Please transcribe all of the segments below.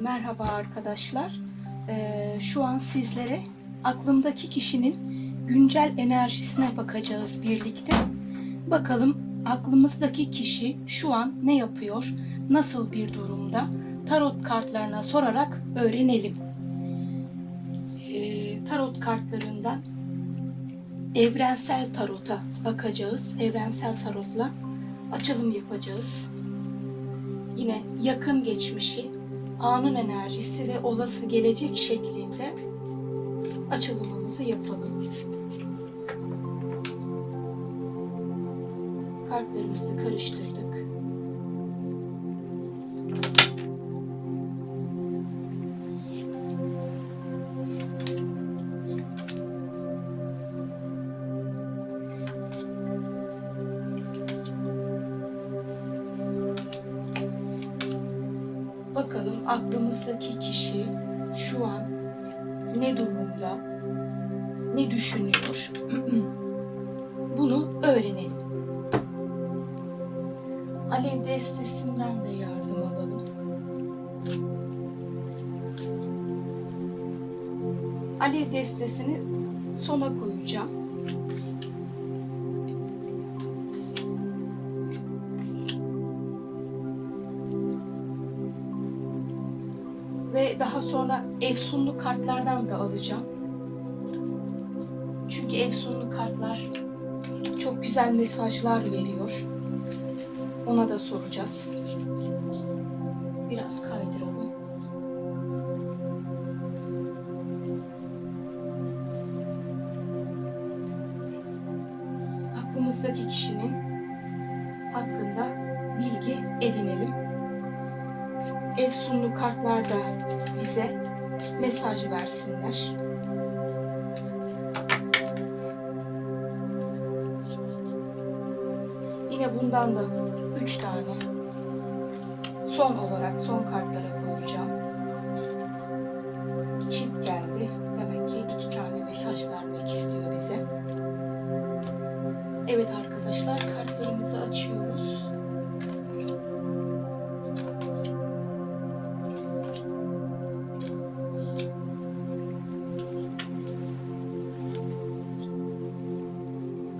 Merhaba arkadaşlar. Ee, şu an sizlere aklımdaki kişinin güncel enerjisine bakacağız birlikte. Bakalım aklımızdaki kişi şu an ne yapıyor, nasıl bir durumda? Tarot kartlarına sorarak öğrenelim. Ee, tarot kartlarından evrensel tarota bakacağız. Evrensel tarotla açılım yapacağız. Yine yakın geçmişi, anın enerjisi ve olası gelecek şeklinde açılımımızı yapalım. Kartlarımızı karıştırdık. Alev destesinden de yardım alalım. Alev destesini sona koyacağım. ve daha sonra efsunlu kartlardan da alacağım. Çünkü efsunlu kartlar çok güzel mesajlar veriyor. Ona da soracağız. Biraz kaydıralım. Aklımızdaki kişinin hakkında bilgi edinelim. Efsunlu kartlar da bize mesaj versinler. Bundan da üç tane son olarak son kartlara koyacağım. Çift geldi. Demek ki iki tane mesaj vermek istiyor bize. Evet arkadaşlar kartlarımızı açıyoruz.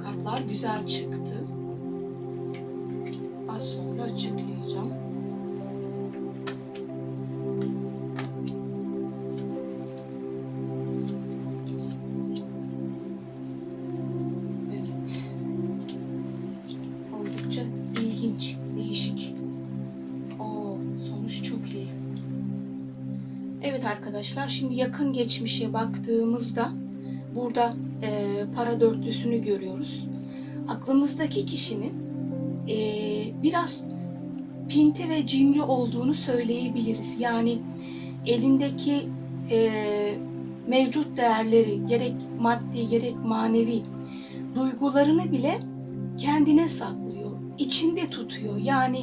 Kartlar güzel çıktı. Arkadaşlar, şimdi yakın geçmişe baktığımızda burada e, para dörtlüsünü görüyoruz. Aklımızdaki kişinin e, biraz pinti ve cimri olduğunu söyleyebiliriz. Yani elindeki e, mevcut değerleri gerek maddi gerek manevi duygularını bile kendine saklıyor, içinde tutuyor. Yani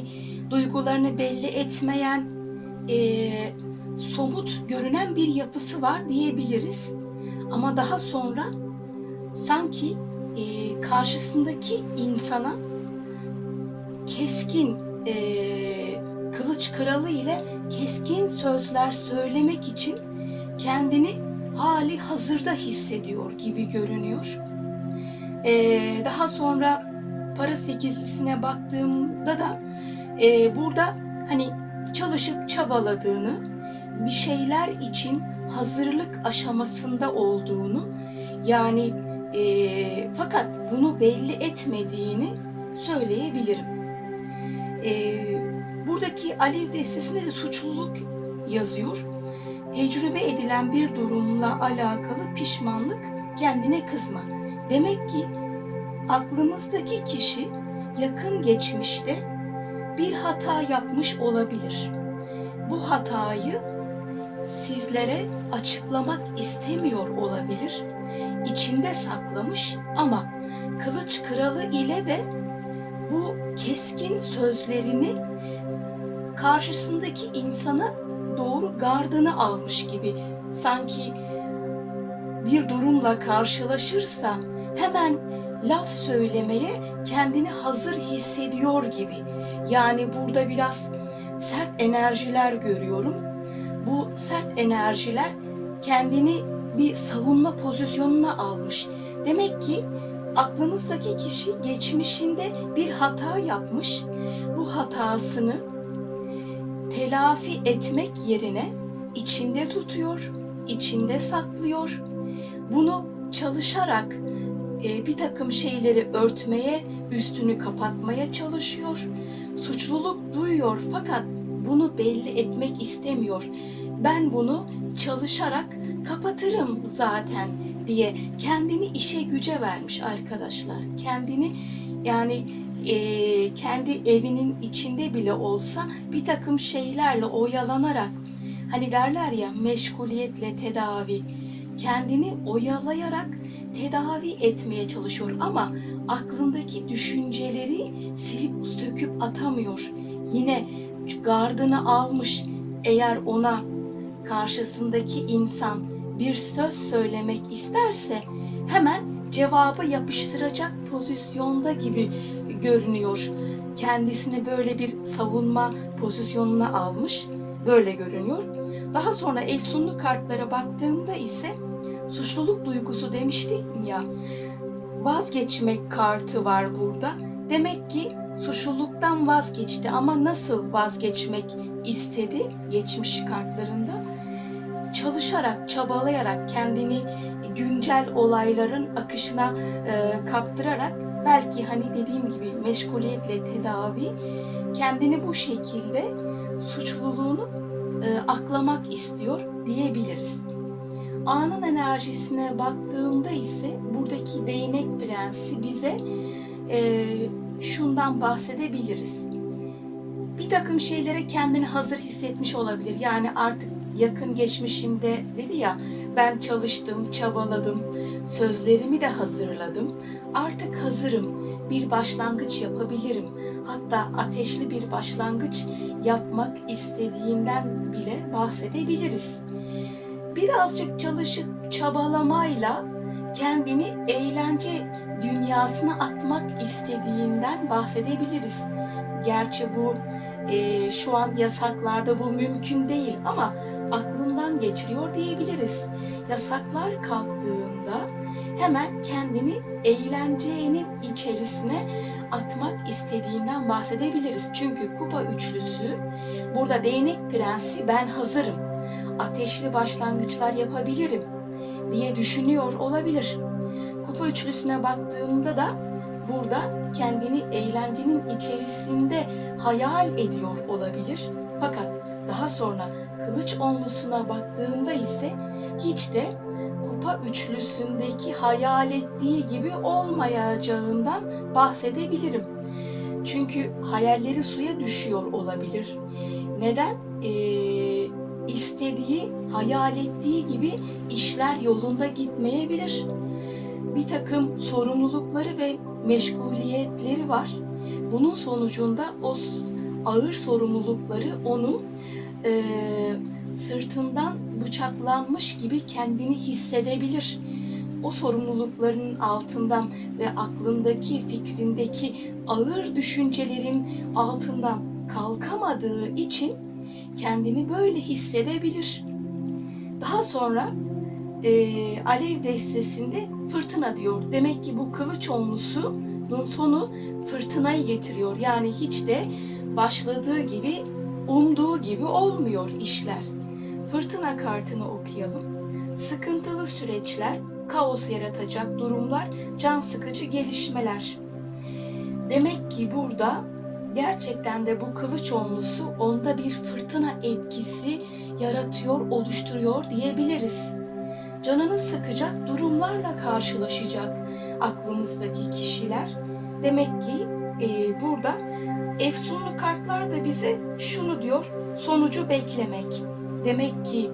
duygularını belli etmeyen, e, somut görünen bir yapısı var diyebiliriz. Ama daha sonra sanki e, karşısındaki insana keskin e, kılıç kralı ile keskin sözler söylemek için kendini hali hazırda hissediyor gibi görünüyor. E, daha sonra para sekizlisine baktığımda da e, burada hani çalışıp çabaladığını, bir şeyler için hazırlık aşamasında olduğunu yani e, fakat bunu belli etmediğini söyleyebilirim. E, buradaki Alev destesinde de suçluluk yazıyor. Tecrübe edilen bir durumla alakalı pişmanlık, kendine kızma. Demek ki aklımızdaki kişi yakın geçmişte bir hata yapmış olabilir. Bu hatayı sizlere açıklamak istemiyor olabilir. İçinde saklamış ama kılıç kralı ile de bu keskin sözlerini karşısındaki insana doğru gardını almış gibi sanki bir durumla karşılaşırsa hemen laf söylemeye kendini hazır hissediyor gibi. Yani burada biraz sert enerjiler görüyorum. Bu sert enerjiler kendini bir savunma pozisyonuna almış. Demek ki aklınızdaki kişi geçmişinde bir hata yapmış. Bu hatasını telafi etmek yerine içinde tutuyor, içinde saklıyor. Bunu çalışarak e, bir takım şeyleri örtmeye, üstünü kapatmaya çalışıyor. Suçluluk duyuyor fakat bunu belli etmek istemiyor. Ben bunu çalışarak kapatırım zaten diye kendini işe güce vermiş arkadaşlar. Kendini yani e, kendi evinin içinde bile olsa bir takım şeylerle oyalanarak hani derler ya meşguliyetle tedavi kendini oyalayarak tedavi etmeye çalışıyor ama aklındaki düşünceleri silip söküp atamıyor. Yine gardını almış eğer ona karşısındaki insan bir söz söylemek isterse hemen cevabı yapıştıracak pozisyonda gibi görünüyor. Kendisini böyle bir savunma pozisyonuna almış. Böyle görünüyor. Daha sonra Efsunlu kartlara baktığımda ise suçluluk duygusu demiştik ya. Vazgeçmek kartı var burada. Demek ki suçluluktan vazgeçti ama nasıl vazgeçmek istedi geçmiş kartlarında? Çalışarak, çabalayarak kendini güncel olayların akışına e, kaptırarak belki hani dediğim gibi meşguliyetle tedavi kendini bu şekilde suçluluğunu e, aklamak istiyor diyebiliriz. Anın enerjisine baktığımda ise buradaki değnek prensi bize e, şundan bahsedebiliriz. Bir takım şeylere kendini hazır hissetmiş olabilir. Yani artık yakın geçmişimde dedi ya ben çalıştım, çabaladım, sözlerimi de hazırladım. Artık hazırım, bir başlangıç yapabilirim. Hatta ateşli bir başlangıç yapmak istediğinden bile bahsedebiliriz. Birazcık çalışıp çabalamayla kendini eğlence dünyasına atmak istediğinden bahsedebiliriz. Gerçi bu e, şu an yasaklarda bu mümkün değil ama aklından geçiriyor diyebiliriz. Yasaklar kalktığında hemen kendini eğlencenin içerisine atmak istediğinden bahsedebiliriz. Çünkü kupa üçlüsü burada değnek prensi ben hazırım. Ateşli başlangıçlar yapabilirim diye düşünüyor olabilir. Kupa üçlüsüne baktığımda da burada kendini eğlencenin içerisinde hayal ediyor olabilir. Fakat daha sonra kılıç onlusuna baktığımda ise hiç de kupa üçlüsündeki hayal ettiği gibi olmayacağından bahsedebilirim. Çünkü hayalleri suya düşüyor olabilir. Neden? Ee, istediği, hayal ettiği gibi işler yolunda gitmeyebilir. Bir takım sorumlulukları ve meşguliyetleri var. Bunun sonucunda o ağır sorumlulukları onu e, sırtından bıçaklanmış gibi kendini hissedebilir. O sorumlulukların altından ve aklındaki, fikrindeki ağır düşüncelerin altından kalkamadığı için kendini böyle hissedebilir. Daha sonra e, alev destesinde fırtına diyor. Demek ki bu kılıç onlusunun sonu fırtınayı getiriyor. Yani hiç de başladığı gibi umduğu gibi olmuyor işler. Fırtına kartını okuyalım. Sıkıntılı süreçler, kaos yaratacak durumlar, can sıkıcı gelişmeler. Demek ki burada gerçekten de bu kılıç onlusu onda bir fırtına etkisi yaratıyor, oluşturuyor diyebiliriz. Canını sıkacak durumlarla karşılaşacak aklımızdaki kişiler. Demek ki e, burada efsunlu kartlar da bize şunu diyor, sonucu beklemek. Demek ki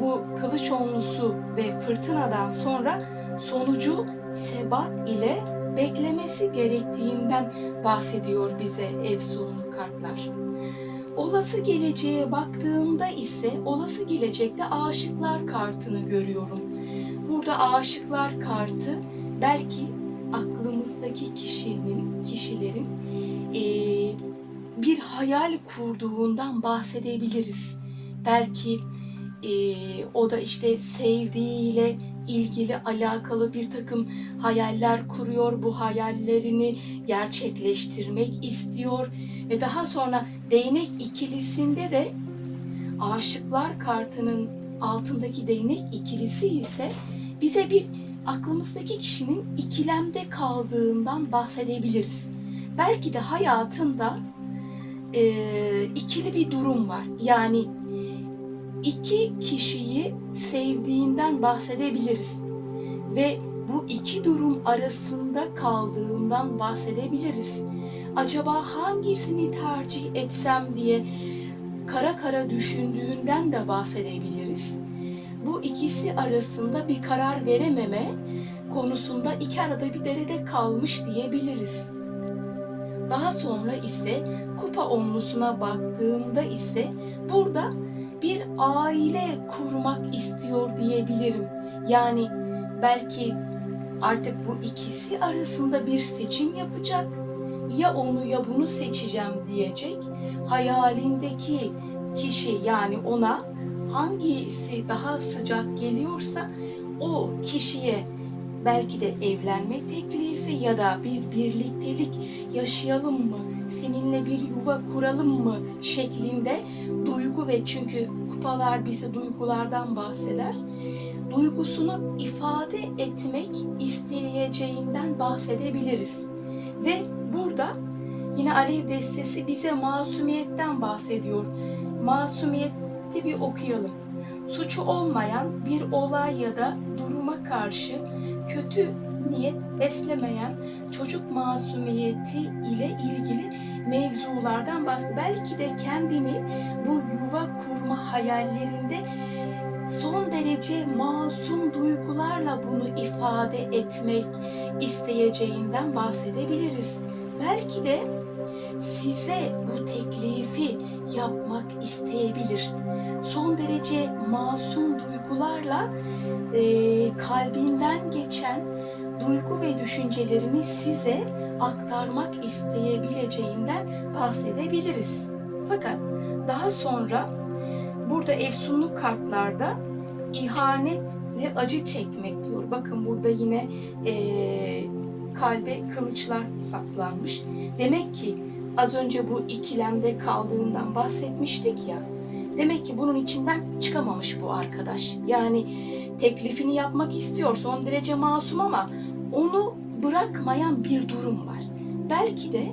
bu kılıç onlusu ve fırtınadan sonra sonucu sebat ile beklemesi gerektiğinden bahsediyor bize efsunlu kartlar. Olası geleceğe baktığımda ise olası gelecekte aşıklar kartını görüyorum. Burada aşıklar kartı belki aklımızdaki kişinin, kişilerin e, bir hayal kurduğundan bahsedebiliriz. Belki Ee, o da işte sevdiğiyle ilgili alakalı bir takım hayaller kuruyor. Bu hayallerini gerçekleştirmek istiyor. Ve daha sonra değnek ikilisinde de aşıklar kartının altındaki değnek ikilisi ise bize bir aklımızdaki kişinin ikilemde kaldığından bahsedebiliriz. Belki de hayatında e, ikili bir durum var. Yani iki kişiyi sevdiğinden bahsedebiliriz. Ve bu iki durum arasında kaldığından bahsedebiliriz. Acaba hangisini tercih etsem diye kara kara düşündüğünden de bahsedebiliriz. Bu ikisi arasında bir karar verememe konusunda iki arada bir derede kalmış diyebiliriz. Daha sonra ise kupa onlusuna baktığımda ise burada bir aile kurmak istiyor diyebilirim. Yani belki artık bu ikisi arasında bir seçim yapacak. Ya onu ya bunu seçeceğim diyecek. Hayalindeki kişi yani ona hangisi daha sıcak geliyorsa o kişiye belki de evlenme teklifi ya da bir birliktelik yaşayalım mı, seninle bir yuva kuralım mı şeklinde duygu ve çünkü kupalar bize duygulardan bahseder. Duygusunu ifade etmek isteyeceğinden bahsedebiliriz. Ve burada yine Alev destesi bize masumiyetten bahsediyor. Masumiyeti bir okuyalım. Suçu olmayan bir olay ya da duruma karşı kötü niyet beslemeyen çocuk masumiyeti ile ilgili mevzulardan bahsediyor. Belki de kendini bu yuva kurma hayallerinde son derece masum duygularla bunu ifade etmek isteyeceğinden bahsedebiliriz. Belki de size bu teklifi yapmak isteyebilir. Son derece masum duygularla e, kalbinden geçen duygu ve düşüncelerini size aktarmak isteyebileceğinden bahsedebiliriz. Fakat daha sonra burada efsunluk kartlarda ihanet ve acı çekmek diyor. Bakın burada yine e, kalbe kılıçlar saplanmış. Demek ki az önce bu ikilemde kaldığından bahsetmiştik ya. Demek ki bunun içinden çıkamamış bu arkadaş. Yani teklifini yapmak istiyor son derece masum ama onu bırakmayan bir durum var. Belki de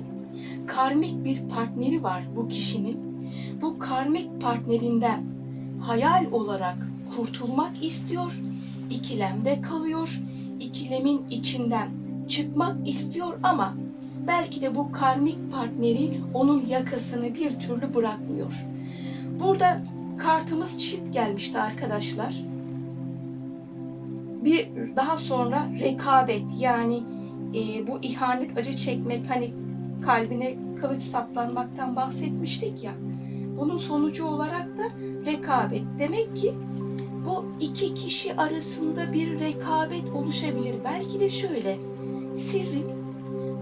karmik bir partneri var bu kişinin. Bu karmik partnerinden hayal olarak kurtulmak istiyor, ikilemde kalıyor, ikilemin içinden çıkmak istiyor ama belki de bu karmik partneri onun yakasını bir türlü bırakmıyor. Burada kartımız çift gelmişti arkadaşlar. Bir daha sonra rekabet yani e, bu ihanet acı çekmek hani kalbine kılıç saplanmaktan bahsetmiştik ya. Bunun sonucu olarak da rekabet. Demek ki bu iki kişi arasında bir rekabet oluşabilir. Belki de şöyle sizin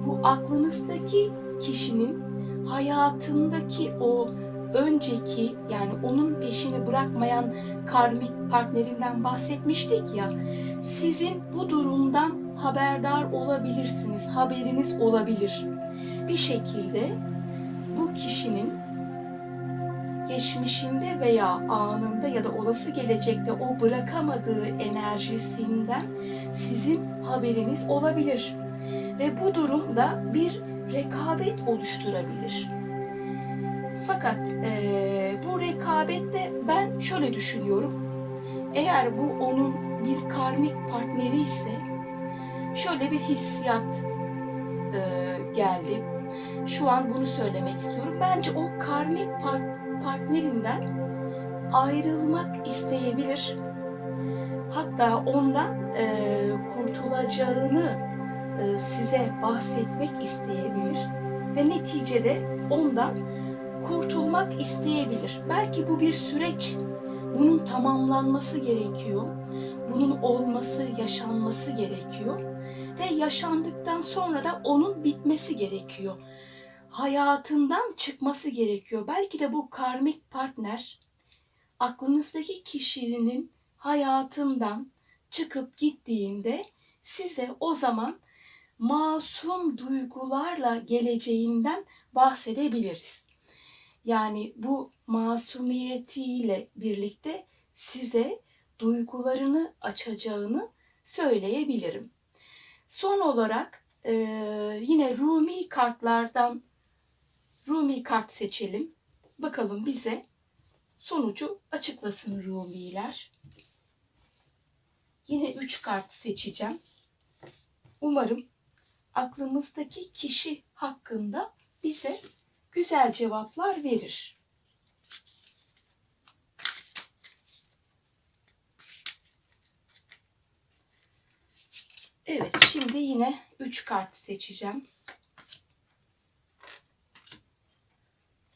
bu aklınızdaki kişinin hayatındaki o önceki yani onun peşini bırakmayan karmik partnerinden bahsetmiştik ya. Sizin bu durumdan haberdar olabilirsiniz. Haberiniz olabilir. Bir şekilde bu kişinin geçmişinde veya anında ya da olası gelecekte o bırakamadığı enerjisinden sizin haberiniz olabilir. Ve bu durumda bir rekabet oluşturabilir. Fakat e, bu rekabette ben şöyle düşünüyorum. Eğer bu onun bir karmik partneri ise şöyle bir hissiyat e, geldi. Şu an bunu söylemek istiyorum. Bence o karmik part- partnerinden ayrılmak isteyebilir. Hatta ondan e, kurtulacağını size bahsetmek isteyebilir ve neticede ondan kurtulmak isteyebilir. Belki bu bir süreç. Bunun tamamlanması gerekiyor. Bunun olması, yaşanması gerekiyor. Ve yaşandıktan sonra da onun bitmesi gerekiyor. Hayatından çıkması gerekiyor. Belki de bu karmik partner aklınızdaki kişinin hayatından çıkıp gittiğinde size o zaman masum duygularla geleceğinden bahsedebiliriz. Yani bu masumiyetiyle birlikte size duygularını açacağını söyleyebilirim. Son olarak e, yine Rumi kartlardan Rumi kart seçelim. Bakalım bize sonucu açıklasın Rumiler. Yine 3 kart seçeceğim. Umarım aklımızdaki kişi hakkında bize güzel cevaplar verir. Evet, şimdi yine 3 kart seçeceğim.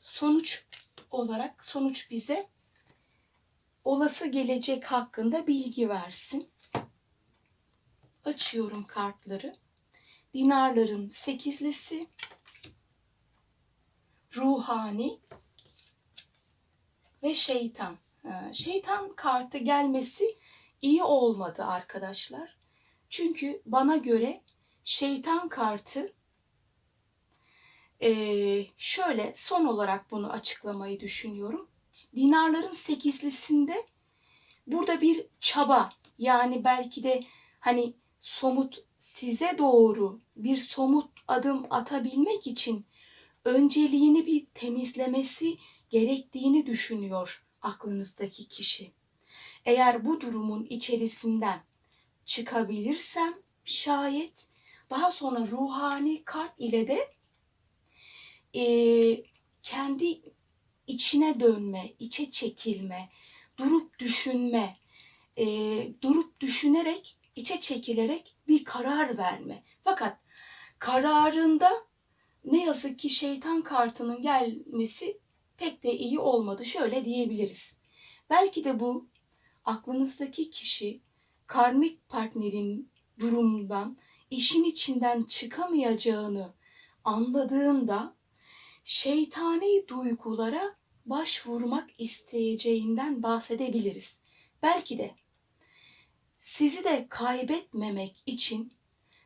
Sonuç olarak sonuç bize olası gelecek hakkında bilgi versin. Açıyorum kartları. Dinarların sekizlisi, ruhani ve şeytan. Şeytan kartı gelmesi iyi olmadı arkadaşlar. Çünkü bana göre şeytan kartı ee, şöyle son olarak bunu açıklamayı düşünüyorum. Dinarların sekizlisinde burada bir çaba yani belki de hani somut size doğru bir somut adım atabilmek için önceliğini bir temizlemesi gerektiğini düşünüyor aklınızdaki kişi. Eğer bu durumun içerisinden çıkabilirsem şayet daha sonra ruhani kart ile de e, kendi içine dönme, içe çekilme, durup düşünme, e, durup düşünerek, içe çekilerek bir karar verme. Fakat kararında ne yazık ki şeytan kartının gelmesi pek de iyi olmadı. Şöyle diyebiliriz. Belki de bu aklınızdaki kişi karmik partnerin durumundan, işin içinden çıkamayacağını anladığında şeytani duygulara başvurmak isteyeceğinden bahsedebiliriz. Belki de sizi de kaybetmemek için,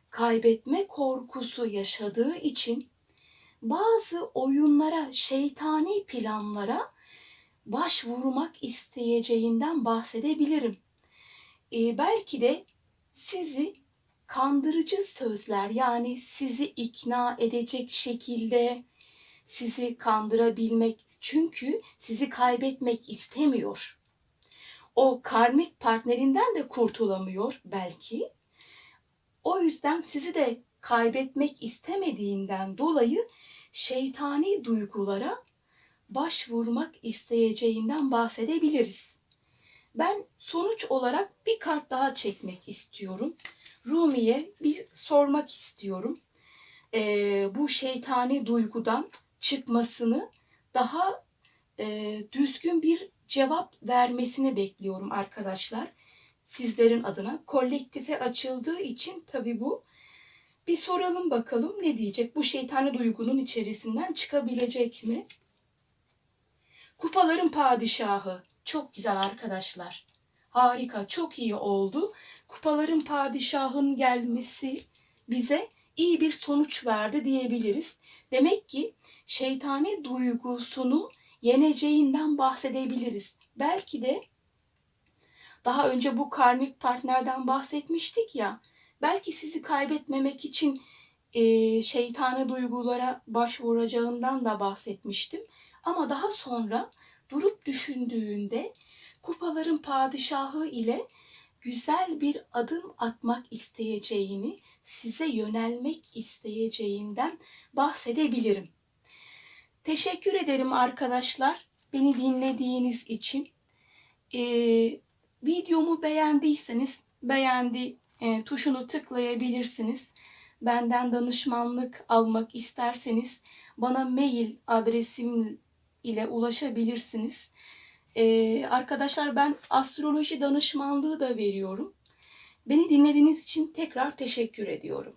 kaybetme korkusu yaşadığı için bazı oyunlara, şeytani planlara başvurmak isteyeceğinden bahsedebilirim. Ee, belki de sizi kandırıcı sözler yani sizi ikna edecek şekilde sizi kandırabilmek çünkü sizi kaybetmek istemiyor. O karmik partnerinden de kurtulamıyor belki. O yüzden sizi de kaybetmek istemediğinden dolayı şeytani duygulara başvurmak isteyeceğinden bahsedebiliriz. Ben sonuç olarak bir kart daha çekmek istiyorum. Rumi'ye bir sormak istiyorum. Ee, bu şeytani duygudan çıkmasını daha e, düzgün bir cevap vermesini bekliyorum arkadaşlar. Sizlerin adına kolektife açıldığı için tabii bu bir soralım bakalım ne diyecek? Bu şeytani duygunun içerisinden çıkabilecek mi? Kupaların padişahı. Çok güzel arkadaşlar. Harika, çok iyi oldu. Kupaların padişahın gelmesi bize iyi bir sonuç verdi diyebiliriz. Demek ki şeytani duygusunu yeneceğinden bahsedebiliriz. Belki de daha önce bu karmik partnerden bahsetmiştik ya. Belki sizi kaybetmemek için e, şeytani duygulara başvuracağından da bahsetmiştim. Ama daha sonra durup düşündüğünde kupaların padişahı ile güzel bir adım atmak isteyeceğini, size yönelmek isteyeceğinden bahsedebilirim. Teşekkür ederim arkadaşlar beni dinlediğiniz için. Ee, videomu beğendiyseniz beğendi e, tuşunu tıklayabilirsiniz. Benden danışmanlık almak isterseniz bana mail adresim ile ulaşabilirsiniz. Ee, arkadaşlar ben astroloji danışmanlığı da veriyorum. Beni dinlediğiniz için tekrar teşekkür ediyorum.